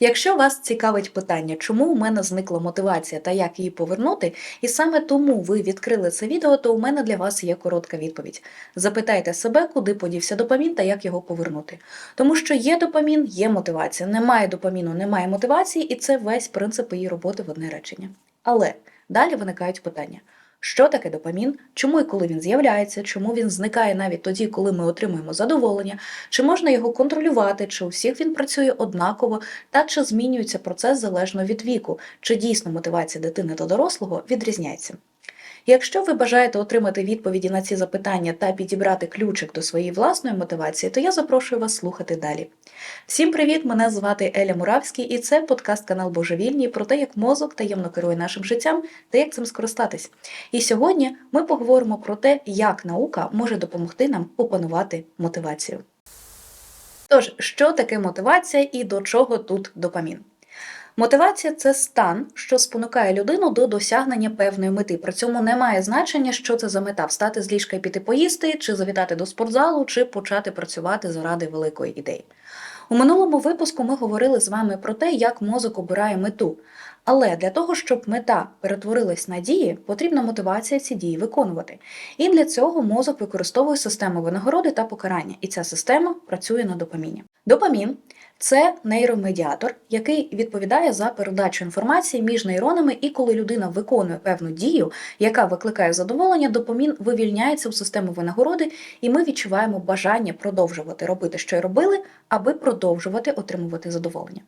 Якщо вас цікавить питання, чому у мене зникла мотивація та як її повернути, і саме тому ви відкрили це відео, то у мене для вас є коротка відповідь. Запитайте себе, куди подівся допамін та як його повернути. Тому що є допамін, є мотивація. Немає допаміну, немає мотивації, і це весь принцип її роботи в одне речення. Але далі виникають питання. Що таке допамін? Чому і коли він з'являється? Чому він зникає навіть тоді, коли ми отримуємо задоволення? Чи можна його контролювати? Чи у всіх він працює однаково? Та чи змінюється процес залежно від віку? Чи дійсно мотивація дитини та дорослого відрізняється? Якщо ви бажаєте отримати відповіді на ці запитання та підібрати ключик до своєї власної мотивації, то я запрошую вас слухати далі. Всім привіт! Мене звати Еля Муравський, і це подкаст канал Божевільні про те, як мозок таємно керує нашим життям та як цим скористатись. І сьогодні ми поговоримо про те, як наука може допомогти нам опанувати мотивацію. Тож, що таке мотивація і до чого тут допамін? Мотивація це стан, що спонукає людину до досягнення певної мети. При цьому не має значення, що це за мета встати з ліжка і піти поїсти, чи завітати до спортзалу, чи почати працювати заради великої ідеї. У минулому випуску ми говорили з вами про те, як мозок обирає мету. Але для того, щоб мета перетворилась на дії, потрібна мотивація ці дії виконувати. І для цього мозок використовує систему винагороди та покарання, і ця система працює на допаміні. Допамін це нейромедіатор, який відповідає за передачу інформації між нейронами, і коли людина виконує певну дію, яка викликає задоволення, допамін вивільняється у систему винагороди, і ми відчуваємо бажання продовжувати робити, що й робили, аби продовжувати отримувати задоволення.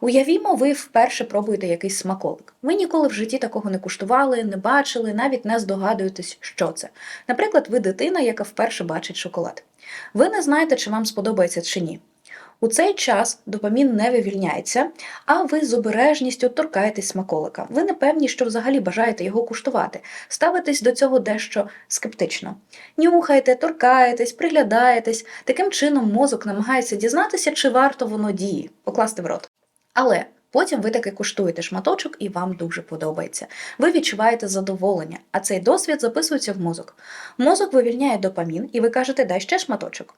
Уявімо, ви вперше пробуєте якийсь смаколик. Ви ніколи в житті такого не куштували, не бачили, навіть не здогадуєтесь, що це. Наприклад, ви дитина, яка вперше бачить шоколад. Ви не знаєте, чи вам сподобається чи ні. У цей час допамін не вивільняється, а ви з обережністю торкаєтесь смаколика. Ви не певні, що взагалі бажаєте його куштувати. Ставитесь до цього дещо скептично. Нюхаєте, торкаєтесь, приглядаєтесь. Таким чином мозок намагається дізнатися, чи варто воно діє, покласти в рот. Але потім ви таки куштуєте шматочок і вам дуже подобається. Ви відчуваєте задоволення, а цей досвід записується в мозок. Мозок вивільняє допамін, і ви кажете, дай ще шматочок.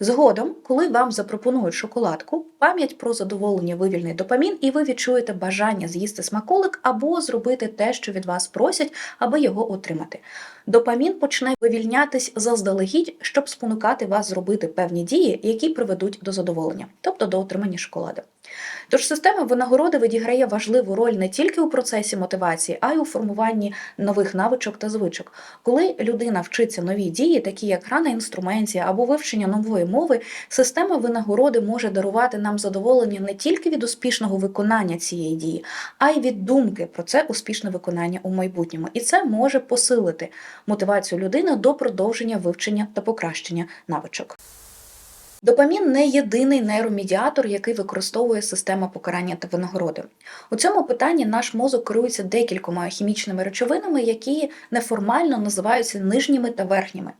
Згодом, коли вам запропонують шоколадку, пам'ять про задоволення вивільнить допамін, і ви відчуєте бажання з'їсти смаколик або зробити те, що від вас просять, аби його отримати. Допамін почне вивільнятись заздалегідь, щоб спонукати вас зробити певні дії, які приведуть до задоволення, тобто до отримання шоколаду. Тож система винагороди відіграє важливу роль не тільки у процесі мотивації, а й у формуванні нових навичок та звичок. Коли людина вчиться нові дії, такі як гра на інструменті або вивчення нової мови, система винагороди може дарувати нам задоволення не тільки від успішного виконання цієї дії, а й від думки про це успішне виконання у майбутньому. І це може посилити мотивацію людини до продовження вивчення та покращення навичок. Допамін не єдиний нейромедіатор, який використовує система покарання та винагороди. У цьому питанні наш мозок керується декількома хімічними речовинами, які неформально називаються нижніми та верхніми.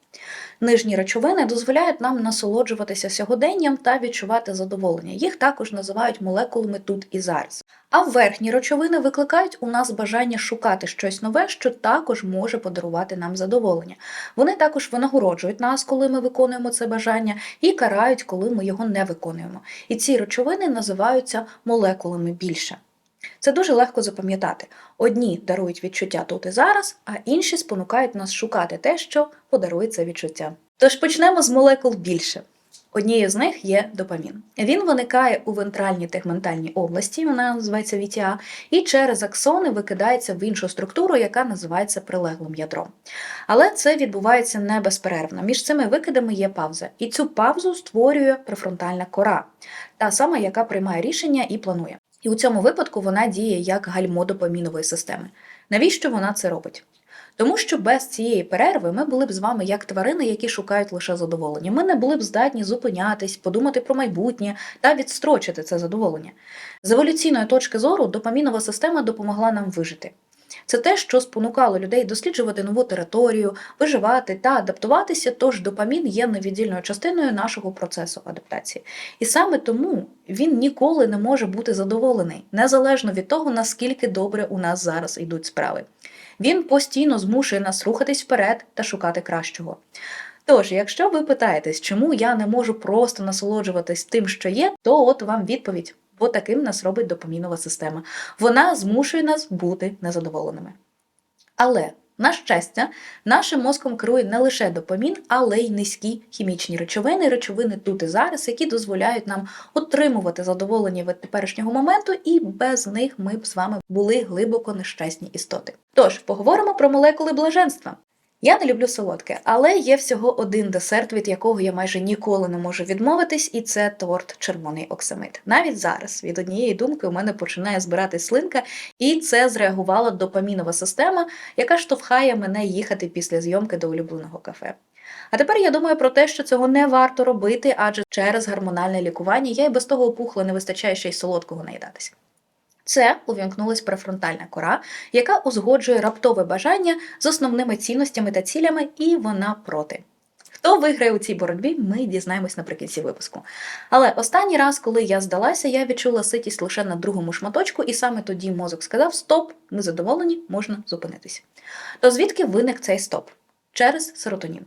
Нижні речовини дозволяють нам насолоджуватися сьогоденням та відчувати задоволення. Їх також називають молекулами тут і зараз. А верхні речовини викликають у нас бажання шукати щось нове, що також може подарувати нам задоволення. Вони також винагороджують нас, коли ми виконуємо це бажання, і карають, коли ми його не виконуємо. І ці речовини називаються молекулами більше. Це дуже легко запам'ятати. Одні дарують відчуття тут і зараз, а інші спонукають нас шукати те, що подарує це відчуття. Тож почнемо з молекул більше. Однією з них є допамін. Він виникає у вентральній тегментальній області, вона називається VTA, і через аксони викидається в іншу структуру, яка називається прилеглим ядром. Але це відбувається не безперервно. Між цими викидами є пауза. І цю паузу створює префронтальна кора, та сама, яка приймає рішення і планує. І у цьому випадку вона діє як гальмо допамінової системи. Навіщо вона це робить? Тому що без цієї перерви ми були б з вами як тварини, які шукають лише задоволення. Ми не були б здатні зупинятись, подумати про майбутнє та відстрочити це задоволення. З еволюційної точки зору допамінова система допомогла нам вижити. Це те, що спонукало людей досліджувати нову територію, виживати та адаптуватися, тож допамін є невіддільною частиною нашого процесу адаптації. І саме тому він ніколи не може бути задоволений, незалежно від того, наскільки добре у нас зараз йдуть справи. Він постійно змушує нас рухатись вперед та шукати кращого. Тож, якщо ви питаєтесь, чому я не можу просто насолоджуватись тим, що є, то от вам відповідь. Бо таким нас робить допамінова система. Вона змушує нас бути незадоволеними. Але, на щастя, нашим мозком керує не лише допамін, але й низькі хімічні речовини, речовини тут і зараз, які дозволяють нам отримувати задоволення від теперішнього моменту, і без них ми б з вами були глибоко нещасні істоти. Тож поговоримо про молекули блаженства. Я не люблю солодке, але є всього один десерт, від якого я майже ніколи не можу відмовитись, і це торт червоний оксамит. Навіть зараз від однієї думки у мене починає збирати слинка, і це зреагувала допамінова система, яка штовхає мене їхати після зйомки до улюбленого кафе. А тепер я думаю про те, що цього не варто робити, адже через гормональне лікування я і без того опухла, не вистачає ще й солодкого наїдатися. Це увімкнулась префронтальна кора, яка узгоджує раптове бажання з основними цінностями та цілями, і вона проти. Хто виграє у цій боротьбі, ми дізнаємось наприкінці випуску. Але останній раз, коли я здалася, я відчула ситість лише на другому шматочку, і саме тоді мозок сказав: Стоп, ми задоволені, можна зупинитися. То звідки виник цей стоп? Через серотонін.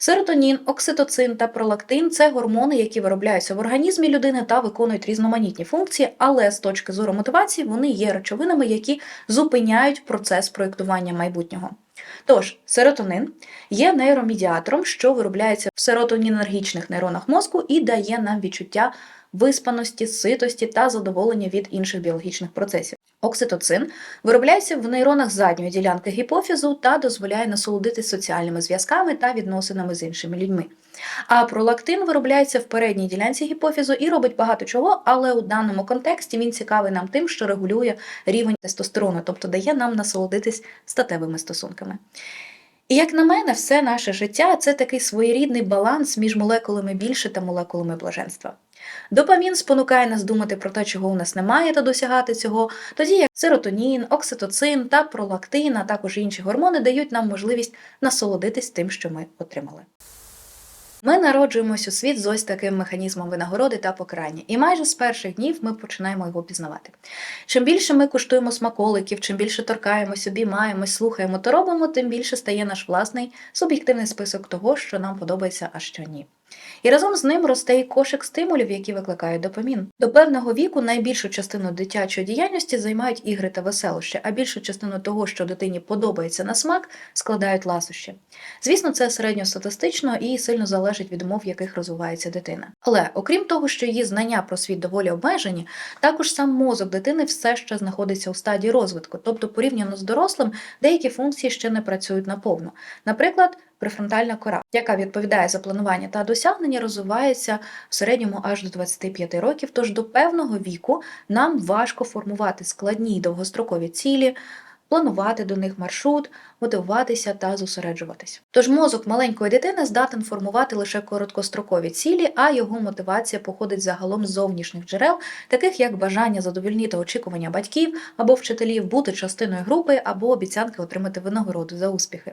Серотонін, окситоцин та пролактин це гормони, які виробляються в організмі людини та виконують різноманітні функції, але з точки зору мотивації вони є речовинами, які зупиняють процес проєктування майбутнього. Тож, серотонин є нейромедіатором, що виробляється в серотонінергічних нейронах мозку і дає нам відчуття виспаності, ситості та задоволення від інших біологічних процесів. Окситоцин виробляється в нейронах задньої ділянки гіпофізу та дозволяє насолодитись соціальними зв'язками та відносинами з іншими людьми. А пролактин виробляється в передній ділянці гіпофізу і робить багато чого, але у даному контексті він цікавий нам тим, що регулює рівень тестостерону, тобто дає нам насолодитись статевими стосунками. І як на мене, все наше життя це такий своєрідний баланс між молекулами більше та молекулами блаженства. Допамін спонукає нас думати про те, чого у нас немає, та досягати цього, тоді як серотонін, окситоцин та пролактин, а також інші гормони дають нам можливість насолодитись тим, що ми отримали. Ми народжуємось у світ з ось таким механізмом винагороди та покарання, і майже з перших днів ми починаємо його пізнавати. Чим більше ми куштуємо смаколиків, чим більше торкаємось, обіймаємось, слухаємо та робимо, тим більше стає наш власний суб'єктивний список того, що нам подобається, а що ні. І разом з ним росте і кошик стимулів, які викликають допамін. До певного віку найбільшу частину дитячої діяльності займають ігри та веселощі, а більшу частину того, що дитині подобається на смак, складають ласощі. Звісно, це середньостатистично і сильно залежить від умов, в яких розвивається дитина. Але окрім того, що її знання про світ доволі обмежені, також сам мозок дитини все ще знаходиться у стадії розвитку, тобто порівняно з дорослим, деякі функції ще не працюють наповну. Наприклад, префронтальна кора, яка відповідає за планування та досягнення, розвивається в середньому аж до 25 років. Тож до певного віку нам важко формувати складні й довгострокові цілі. Планувати до них маршрут, мотивуватися та зосереджуватись. Тож мозок маленької дитини здатен формувати лише короткострокові цілі, а його мотивація походить загалом з зовнішніх джерел, таких як бажання задовільнити очікування батьків або вчителів бути частиною групи, або обіцянки отримати винагороду за успіхи.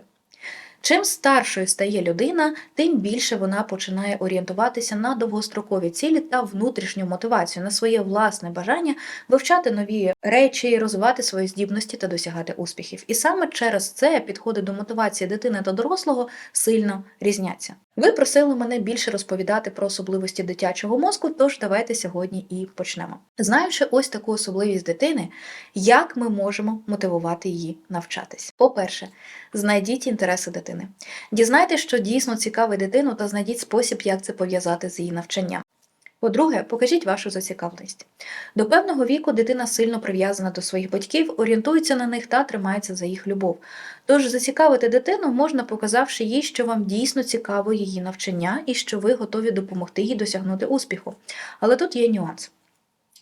Чим старшою стає людина, тим більше вона починає орієнтуватися на довгострокові цілі та внутрішню мотивацію, на своє власне бажання вивчати нові речі, розвивати свої здібності та досягати успіхів. І саме через це підходи до мотивації дитини та дорослого сильно різняться. Ви просили мене більше розповідати про особливості дитячого мозку, тож давайте сьогодні і почнемо. Знаючи ось таку особливість дитини, як ми можемо мотивувати її навчатись? По-перше, знайдіть інтереси дитини. Дізнайтеся, що дійсно цікавить дитину, та знайдіть спосіб, як це пов'язати з її навчанням. По-друге, покажіть вашу зацікавленість. До певного віку дитина сильно прив'язана до своїх батьків, орієнтується на них та тримається за їх любов. Тож зацікавити дитину можна, показавши їй, що вам дійсно цікаво її навчання і що ви готові допомогти їй досягнути успіху. Але тут є нюанс.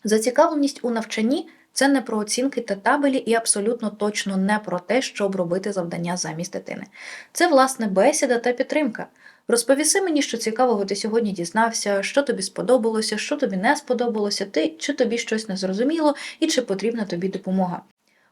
Зацікавленість у навчанні це не про оцінки та табелі і абсолютно точно не про те, щоб робити завдання замість дитини. Це, власне, бесіда та підтримка. Розповіси мені, що цікавого ти сьогодні дізнався, що тобі сподобалося, що тобі не сподобалося, ти, чи тобі щось не зрозуміло і чи потрібна тобі допомога.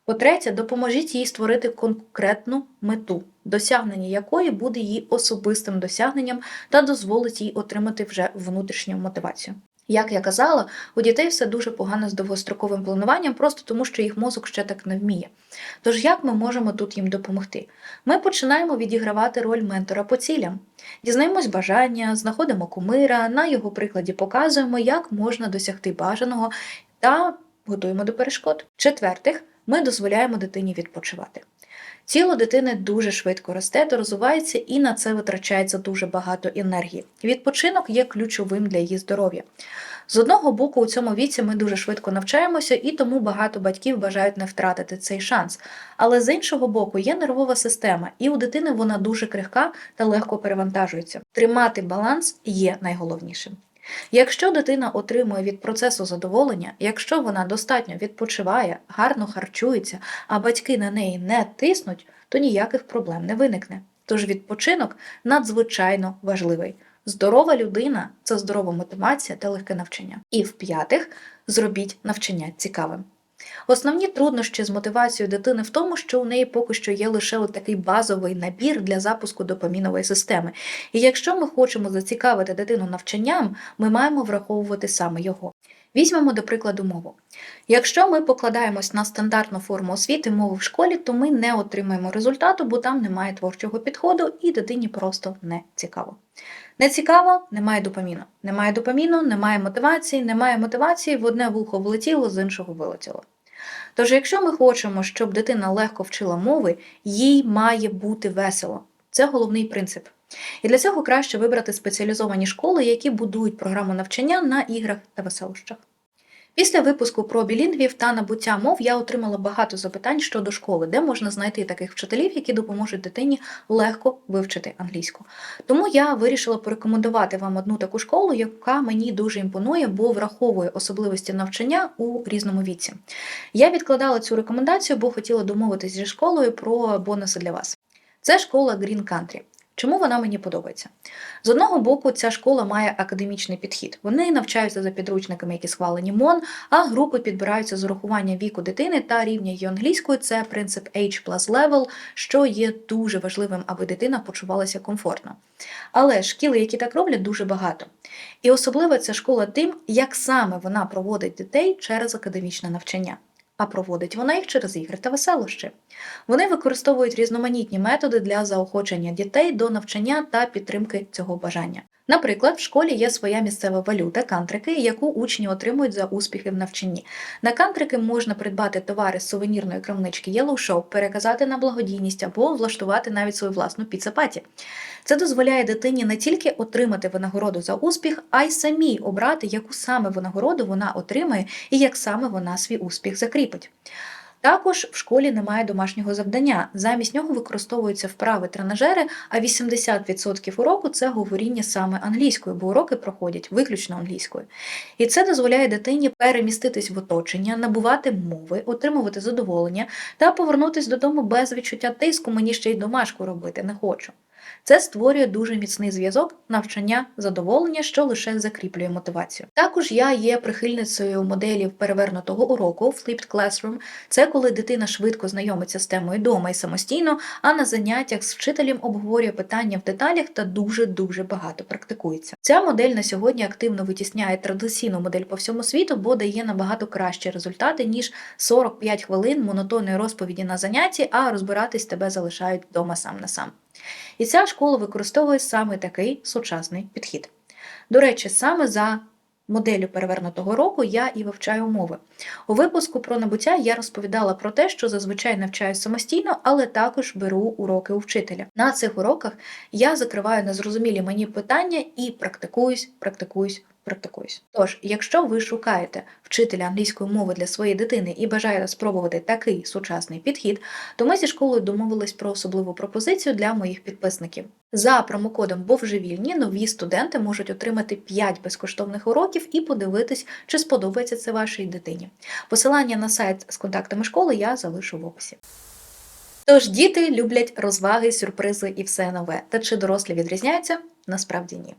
По-третє, допоможіть їй створити конкретну мету, досягнення якої буде її особистим досягненням та дозволить їй отримати вже внутрішню мотивацію. Як я казала, у дітей все дуже погано з довгостроковим плануванням, просто тому що їх мозок ще так не вміє. Тож як ми можемо тут їм допомогти? Ми починаємо відігравати роль ментора по цілям. Дізнаємось бажання, знаходимо кумира, на його прикладі показуємо, як можна досягти бажаного. та готуємо до перешкод. Четвертих, ми дозволяємо дитині відпочивати. Тіло дитини дуже швидко росте розвивається, і на це витрачається дуже багато енергії. Відпочинок є ключовим для її здоров'я. З одного боку, у цьому віці ми дуже швидко навчаємося, і тому багато батьків бажають не втратити цей шанс. Але з іншого боку, є нервова система, і у дитини вона дуже крихка та легко перевантажується. Тримати баланс є найголовнішим. Якщо дитина отримує від процесу задоволення, якщо вона достатньо відпочиває, гарно харчується, а батьки на неї не тиснуть, то ніяких проблем не виникне. Тож відпочинок надзвичайно важливий. Здорова людина це здорова мотивація та легке навчання. І в п'ятих зробіть навчання цікавим. Основні труднощі з мотивацією дитини в тому, що у неї поки що є лише такий базовий набір для запуску допамінової системи. І якщо ми хочемо зацікавити дитину навчанням, ми маємо враховувати саме його. Візьмемо, до прикладу, мову. Якщо ми покладаємось на стандартну форму освіти мови в школі, то ми не отримаємо результату, бо там немає творчого підходу і дитині просто не цікаво. Не цікаво, немає допаміну. Немає допаміну, немає мотивації, немає мотивації, в одне вухо влетіло, з іншого вилетіло. Тож, якщо ми хочемо, щоб дитина легко вчила мови, їй має бути весело. Це головний принцип. І для цього краще вибрати спеціалізовані школи, які будують програму навчання на іграх та веселощах. Після випуску про білінгвів та набуття мов я отримала багато запитань щодо школи, де можна знайти таких вчителів, які допоможуть дитині легко вивчити англійську. Тому я вирішила порекомендувати вам одну таку школу, яка мені дуже імпонує, бо враховує особливості навчання у різному віці. Я відкладала цю рекомендацію, бо хотіла домовитись зі школою про бонуси для вас. Це школа Green Country. Чому вона мені подобається? З одного боку, ця школа має академічний підхід. Вони навчаються за підручниками, які схвалені МОН, а групи підбираються з урахуванням віку дитини та рівня її англійської. Це принцип H plus level, що є дуже важливим, аби дитина почувалася комфортно. Але шкіли, які так роблять, дуже багато. І особливо ця школа тим, як саме вона проводить дітей через академічне навчання. А проводить вона їх через ігри та веселощі. Вони використовують різноманітні методи для заохочення дітей до навчання та підтримки цього бажання. Наприклад, в школі є своя місцева валюта кантрики, яку учні отримують за успіхи в навчанні. На кантрики можна придбати товари з сувенірної крамнички Yellow Shop, переказати на благодійність або влаштувати навіть свою власну піцепаті. Це дозволяє дитині не тільки отримати винагороду за успіх, а й самій обрати, яку саме винагороду вона отримає і як саме вона свій успіх закріпить. Також в школі немає домашнього завдання. Замість нього використовуються вправи тренажери, а 80% уроку це говоріння саме англійською, бо уроки проходять виключно англійською. І це дозволяє дитині переміститись в оточення, набувати мови, отримувати задоволення та повернутися додому без відчуття тиску, мені ще й домашку робити не хочу. Це створює дуже міцний зв'язок, навчання, задоволення, що лише закріплює мотивацію. Також я є прихильницею моделів перевернутого уроку Flipped Classroom. Це коли дитина швидко знайомиться з темою дома і самостійно, а на заняттях з вчителем обговорює питання в деталях та дуже-дуже багато практикується. Ця модель на сьогодні активно витісняє традиційну модель по всьому світу, бо дає набагато кращі результати, ніж 45 хвилин монотонної розповіді на занятті, а розбиратись тебе залишають вдома сам на сам. І ця школа використовує саме такий сучасний підхід. До речі, саме за моделлю перевернутого року я і вивчаю мови. У випуску про набуття я розповідала про те, що зазвичай навчаюсь самостійно, але також беру уроки у вчителя. На цих уроках я закриваю незрозумілі мені питання і практикуюсь, практикуюсь. Практикуюсь. Тож, якщо ви шукаєте вчителя англійської мови для своєї дитини і бажаєте спробувати такий сучасний підхід, то ми зі школою домовились про особливу пропозицію для моїх підписників. За промокодом Бовжевільні нові студенти можуть отримати 5 безкоштовних уроків і подивитись, чи сподобається це вашій дитині. Посилання на сайт з контактами школи я залишу в описі. Тож діти люблять розваги, сюрпризи і все нове. Та чи дорослі відрізняються? Насправді ні.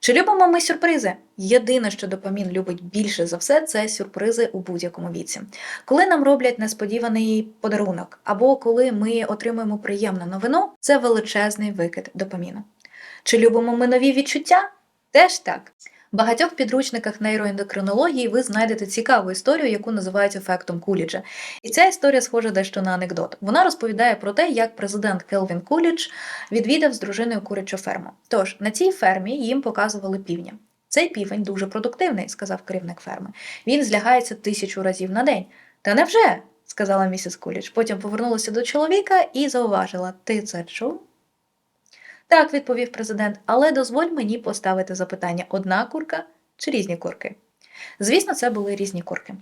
Чи любимо ми сюрпризи? Єдине, що допамін любить більше за все, це сюрпризи у будь-якому віці. Коли нам роблять несподіваний подарунок, або коли ми отримуємо приємну новину, це величезний викид допаміну. Чи любимо ми нові відчуття? Теж так. Багатьох підручниках нейроендокринології ви знайдете цікаву історію, яку називають ефектом Куліджа. І ця історія схожа дещо на анекдот. Вона розповідає про те, як президент Келвін Кулідж відвідав з дружиною курячу ферму. Тож на цій фермі їм показували півня. Цей півень дуже продуктивний, сказав керівник ферми. Він злягається тисячу разів на день. Та невже? сказала місіс Куліч. Потім повернулася до чоловіка і зауважила: Ти це чув? Так, відповів президент, але дозволь мені поставити запитання: одна курка чи різні курки? Звісно, це були різні курки.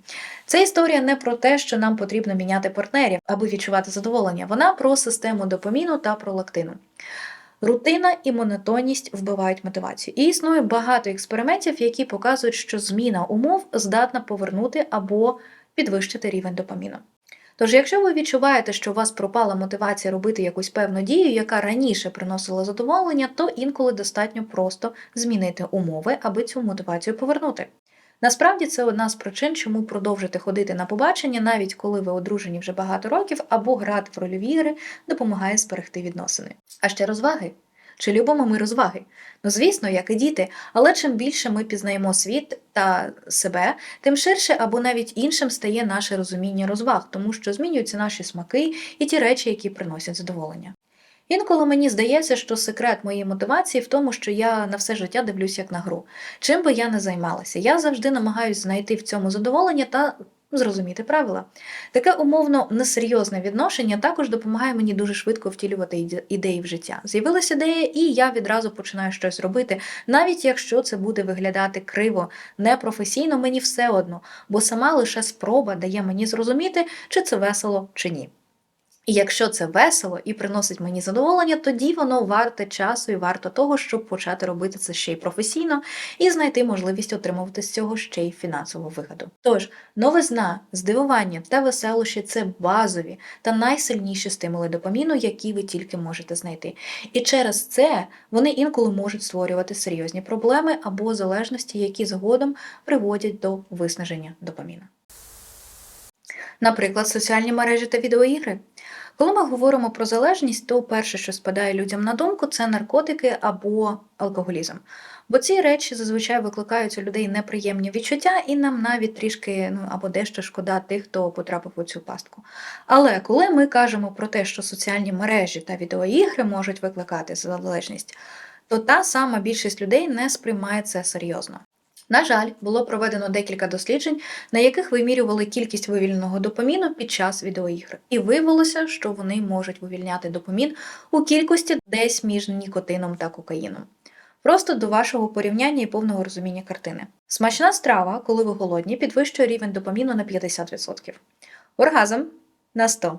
Це історія не про те, що нам потрібно міняти партнерів, аби відчувати задоволення. Вона про систему допаміну та пролактину. Рутина і монотонність вбивають мотивацію. І існує багато експериментів, які показують, що зміна умов здатна повернути або підвищити рівень допаміну. Тож, якщо ви відчуваєте, що у вас пропала мотивація робити якусь певну дію, яка раніше приносила задоволення, то інколи достатньо просто змінити умови, аби цю мотивацію повернути. Насправді це одна з причин, чому продовжити ходити на побачення, навіть коли ви одружені вже багато років, або грати в рольові ігри допомагає зберегти відносини. А ще розваги. Чи любимо ми розваги? Ну, звісно, як і діти, але чим більше ми пізнаємо світ та себе, тим ширше або навіть іншим стає наше розуміння розваг, тому що змінюються наші смаки і ті речі, які приносять задоволення. Інколи мені здається, що секрет моєї мотивації в тому, що я на все життя дивлюсь як на гру. Чим би я не займалася, я завжди намагаюся знайти в цьому задоволення та зрозуміти правила. Таке умовно несерйозне відношення також допомагає мені дуже швидко втілювати ідеї в життя. З'явилася ідея, і я відразу починаю щось робити, навіть якщо це буде виглядати криво, непрофесійно, мені все одно, бо сама лише спроба дає мені зрозуміти, чи це весело чи ні. І якщо це весело і приносить мені задоволення, тоді воно варте часу і варто того, щоб почати робити це ще й професійно і знайти можливість отримувати з цього ще й фінансову вигоду. Тож, новизна, здивування та веселощі це базові та найсильніші стимули допаміну, які ви тільки можете знайти. І через це вони інколи можуть створювати серйозні проблеми або залежності, які згодом приводять до виснаження допаміну. Наприклад, соціальні мережі та відеоігри. Коли ми говоримо про залежність, то перше, що спадає людям на думку, це наркотики або алкоголізм. Бо ці речі зазвичай викликають у людей неприємні відчуття, і нам навіть трішки ну або дещо шкода тих, хто потрапив у цю пастку. Але коли ми кажемо про те, що соціальні мережі та відеоігри можуть викликати залежність, то та сама більшість людей не сприймає це серйозно. На жаль, було проведено декілька досліджень, на яких вимірювали кількість вивільненого допаміну під час відеоігр. І виявилося, що вони можуть вивільняти допамін у кількості десь між нікотином та кокаїном. Просто до вашого порівняння і повного розуміння картини. Смачна страва, коли ви голодні, підвищує рівень допаміну на 50%. Оргазм на 100%.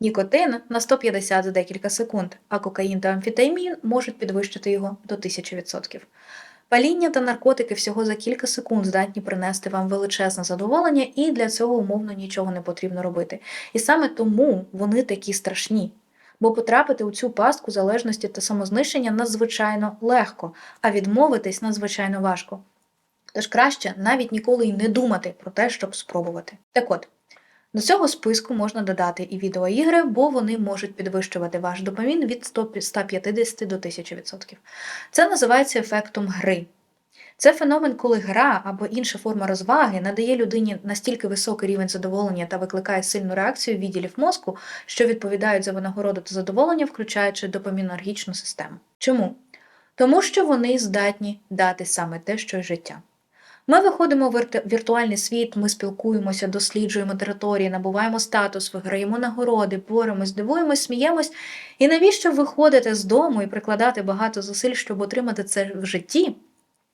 Нікотин на 150 за декілька секунд, а кокаїн та амфетамін можуть підвищити його до 1000%. Паління та наркотики всього за кілька секунд здатні принести вам величезне задоволення, і для цього умовно нічого не потрібно робити. І саме тому вони такі страшні. Бо потрапити у цю пастку залежності та самознищення надзвичайно легко, а відмовитись надзвичайно важко. Тож краще навіть ніколи й не думати про те, щоб спробувати. Так от, до цього списку можна додати і відеоігри, бо вони можуть підвищувати ваш допамін від 150 до 1000%. Це називається ефектом гри. Це феномен, коли гра або інша форма розваги надає людині настільки високий рівень задоволення та викликає сильну реакцію відділів мозку, що відповідають за винагороду та задоволення, включаючи допамінергічну систему. Чому? Тому що вони здатні дати саме те, що й життя. Ми виходимо в віртуальний світ, ми спілкуємося, досліджуємо території, набуваємо статус, виграємо нагороди, боремось, дивуємось, сміємось. І навіщо виходити з дому і прикладати багато зусиль, щоб отримати це в житті,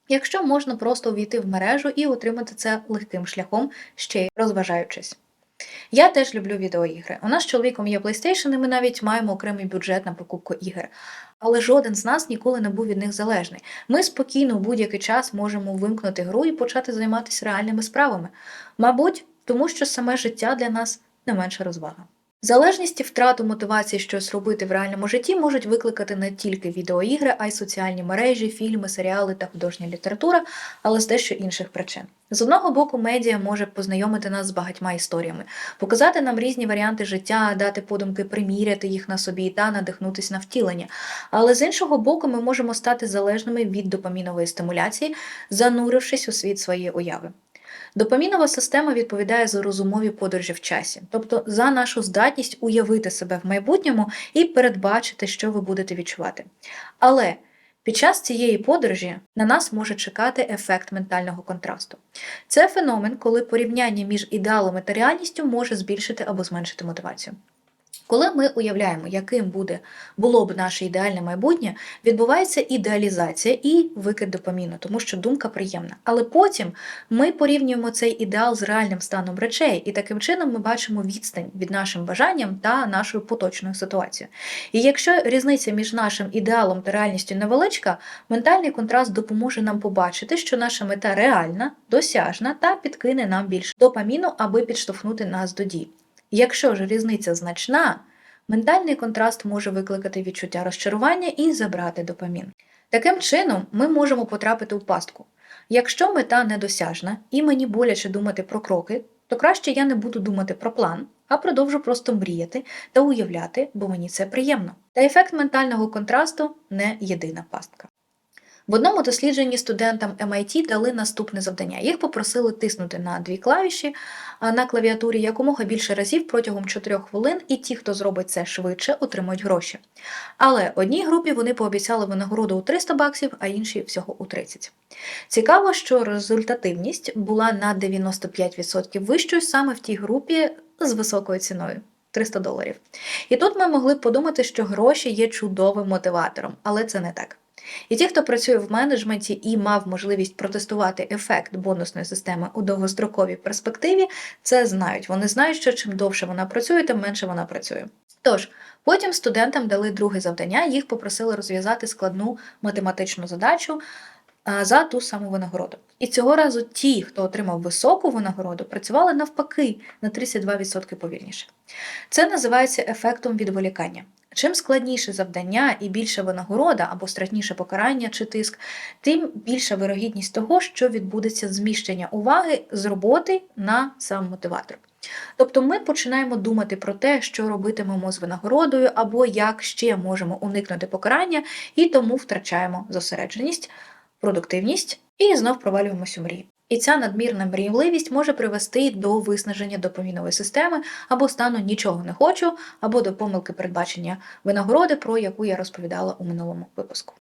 якщо можна просто увійти в мережу і отримати це легким шляхом, ще й розважаючись. Я теж люблю відеоігри. У нас з чоловіком є PlayStation, і ми навіть маємо окремий бюджет на покупку ігор. Але жоден з нас ніколи не був від них залежний. Ми спокійно в будь-який час можемо вимкнути гру і почати займатися реальними справами. Мабуть, тому що саме життя для нас не менша розвага. Залежність і втрату мотивації щось робити в реальному житті можуть викликати не тільки відеоігри, а й соціальні мережі, фільми, серіали та художня література, але з дещо інших причин. З одного боку, медіа може познайомити нас з багатьма історіями, показати нам різні варіанти життя, дати подумки приміряти їх на собі та надихнутися на втілення. Але з іншого боку, ми можемо стати залежними від допамінової стимуляції, занурившись у світ своєї уяви. Допамінова система відповідає за розумові подорожі в часі, тобто за нашу здатність уявити себе в майбутньому і передбачити, що ви будете відчувати. Але Під час цієї подорожі на нас може чекати ефект ментального контрасту. Це феномен, коли порівняння між ідеалом та реальністю може збільшити або зменшити мотивацію. Коли ми уявляємо, яким буде було б наше ідеальне майбутнє, відбувається ідеалізація і викид допаміну, тому що думка приємна. Але потім ми порівнюємо цей ідеал з реальним станом речей, і таким чином ми бачимо відстань від нашим бажанням та нашою поточною ситуацією. І якщо різниця між нашим ідеалом та реальністю невеличка, ментальний контраст допоможе нам побачити, що наша мета реальна, досяжна та підкине нам більше допаміну, аби підштовхнути нас до дій. Якщо ж різниця значна, ментальний контраст може викликати відчуття розчарування і забрати допамін. Таким чином, ми можемо потрапити у пастку. Якщо мета недосяжна і мені боляче думати про кроки, то краще я не буду думати про план, а продовжу просто мріяти та уявляти, бо мені це приємно. Та ефект ментального контрасту не єдина пастка. В одному дослідженні студентам MIT дали наступне завдання. Їх попросили тиснути на дві клавіші на клавіатурі якомога більше разів протягом 4 хвилин, і ті, хто зробить це швидше, отримують гроші. Але одній групі вони пообіцяли винагороду у 300 баксів, а іншій всього у 30. Цікаво, що результативність була на 95% вищою саме в тій групі з високою ціною. 300 доларів. І тут ми могли б подумати, що гроші є чудовим мотиватором, але це не так. І ті, хто працює в менеджменті і мав можливість протестувати ефект бонусної системи у довгостроковій перспективі, це знають. Вони знають, що чим довше вона працює, тим менше вона працює. Тож, потім студентам дали друге завдання, їх попросили розв'язати складну математичну задачу за ту саму винагороду. І цього разу ті, хто отримав високу винагороду, працювали навпаки на 32% повільніше. Це називається ефектом відволікання. Чим складніше завдання і більша винагорода або страшніше покарання чи тиск, тим більша вирогідність того, що відбудеться зміщення уваги з роботи на сам мотиватор. Тобто ми починаємо думати про те, що робитимемо з винагородою, або як ще можемо уникнути покарання, і тому втрачаємо зосередженість, продуктивність і знов провалюємося у мрії. І ця надмірна мрійливість може привести до виснаження допомінової системи або стану нічого не хочу, або до помилки передбачення винагороди, про яку я розповідала у минулому випуску.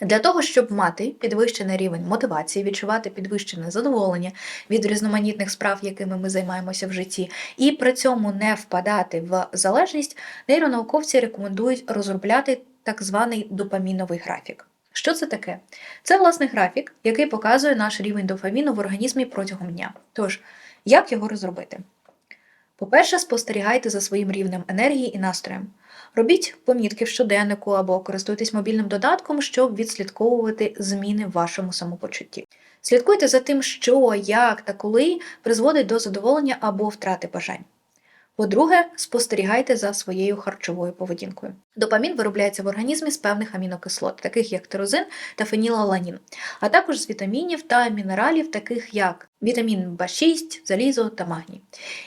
Для того, щоб мати підвищений рівень мотивації, відчувати підвищене задоволення від різноманітних справ, якими ми займаємося в житті, і при цьому не впадати в залежність, нейронауковці рекомендують розробляти так званий допаміновий графік. Що це таке? Це власний графік, який показує наш рівень дофаміну в організмі протягом дня. Тож, як його розробити? По-перше, спостерігайте за своїм рівнем енергії і настроєм. Робіть помітки в щоденнику або користуйтесь мобільним додатком, щоб відслідковувати зміни в вашому самопочутті. Слідкуйте за тим, що, як та коли призводить до задоволення або втрати бажань. По-друге, спостерігайте за своєю харчовою поведінкою. Допамін виробляється в організмі з певних амінокислот, таких як тирозин та фенілаланін, а також з вітамінів та мінералів, таких як вітамін В6, залізо та магній.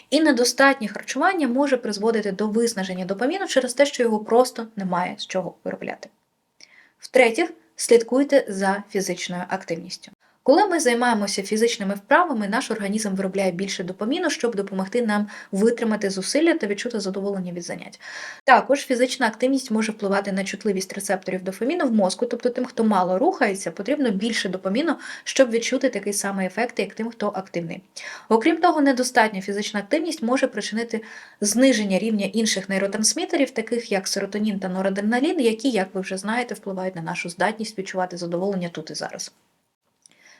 І недостатнє харчування може призводити до виснаження допаміну через те, що його просто немає з чого виробляти. В-третє, слідкуйте за фізичною активністю. Коли ми займаємося фізичними вправами, наш організм виробляє більше допаміну, щоб допомогти нам витримати зусилля та відчути задоволення від занять. Також фізична активність може впливати на чутливість рецепторів дофаміну в мозку, тобто тим, хто мало рухається, потрібно більше допаміну, щоб відчути такий самий ефект, як тим, хто активний. Окрім того, недостатня фізична активність може причинити зниження рівня інших нейротрансмітерів, таких як серотонін та норадреналін, які, як ви вже знаєте, впливають на нашу здатність відчувати задоволення тут і зараз.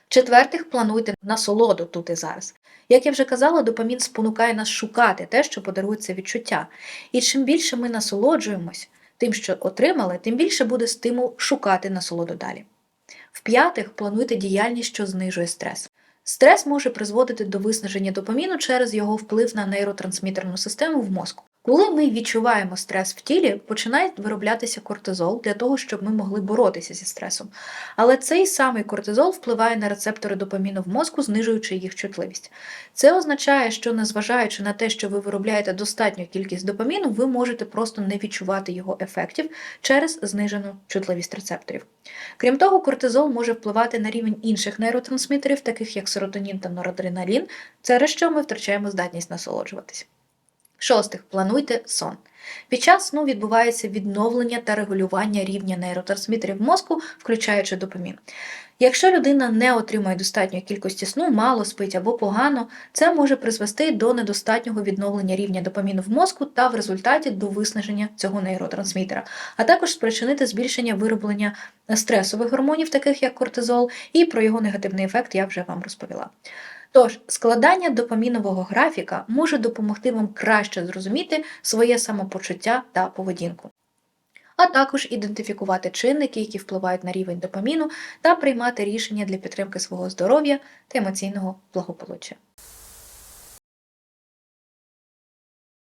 Четвертих, плануйте насолоду тут і зараз. Як я вже казала, допамін спонукає нас шукати те, що подарує це відчуття. І чим більше ми насолоджуємось тим, що отримали, тим більше буде стимул шукати насолоду далі. В-п'ятих, плануйте діяльність, що знижує стрес. Стрес може призводити до виснаження допаміну через його вплив на нейротрансмітерну систему в мозку. Коли ми відчуваємо стрес в тілі, починає вироблятися кортизол для того, щоб ми могли боротися зі стресом. Але цей самий кортизол впливає на рецептори допаміну в мозку, знижуючи їх чутливість. Це означає, що незважаючи на те, що ви виробляєте достатню кількість допаміну, ви можете просто не відчувати його ефектів через знижену чутливість рецепторів. Крім того, кортизол може впливати на рівень інших нейротрансмітерів, таких як серотонін та норадреналін, через що ми втрачаємо здатність насолоджуватись. Шостих. Плануйте сон. Під час сну відбувається відновлення та регулювання рівня нейротрансмітерів мозку, включаючи допамін. Якщо людина не отримує достатньої кількості сну, мало спить або погано, це може призвести до недостатнього відновлення рівня допаміну в мозку та в результаті до виснаження цього нейротрансмітера, а також спричинити збільшення вироблення стресових гормонів, таких як кортизол, і про його негативний ефект я вже вам розповіла. Тож, складання допамінового графіка може допомогти вам краще зрозуміти своє самопочуття та поведінку, а також ідентифікувати чинники, які впливають на рівень допаміну, та приймати рішення для підтримки свого здоров'я та емоційного благополуччя.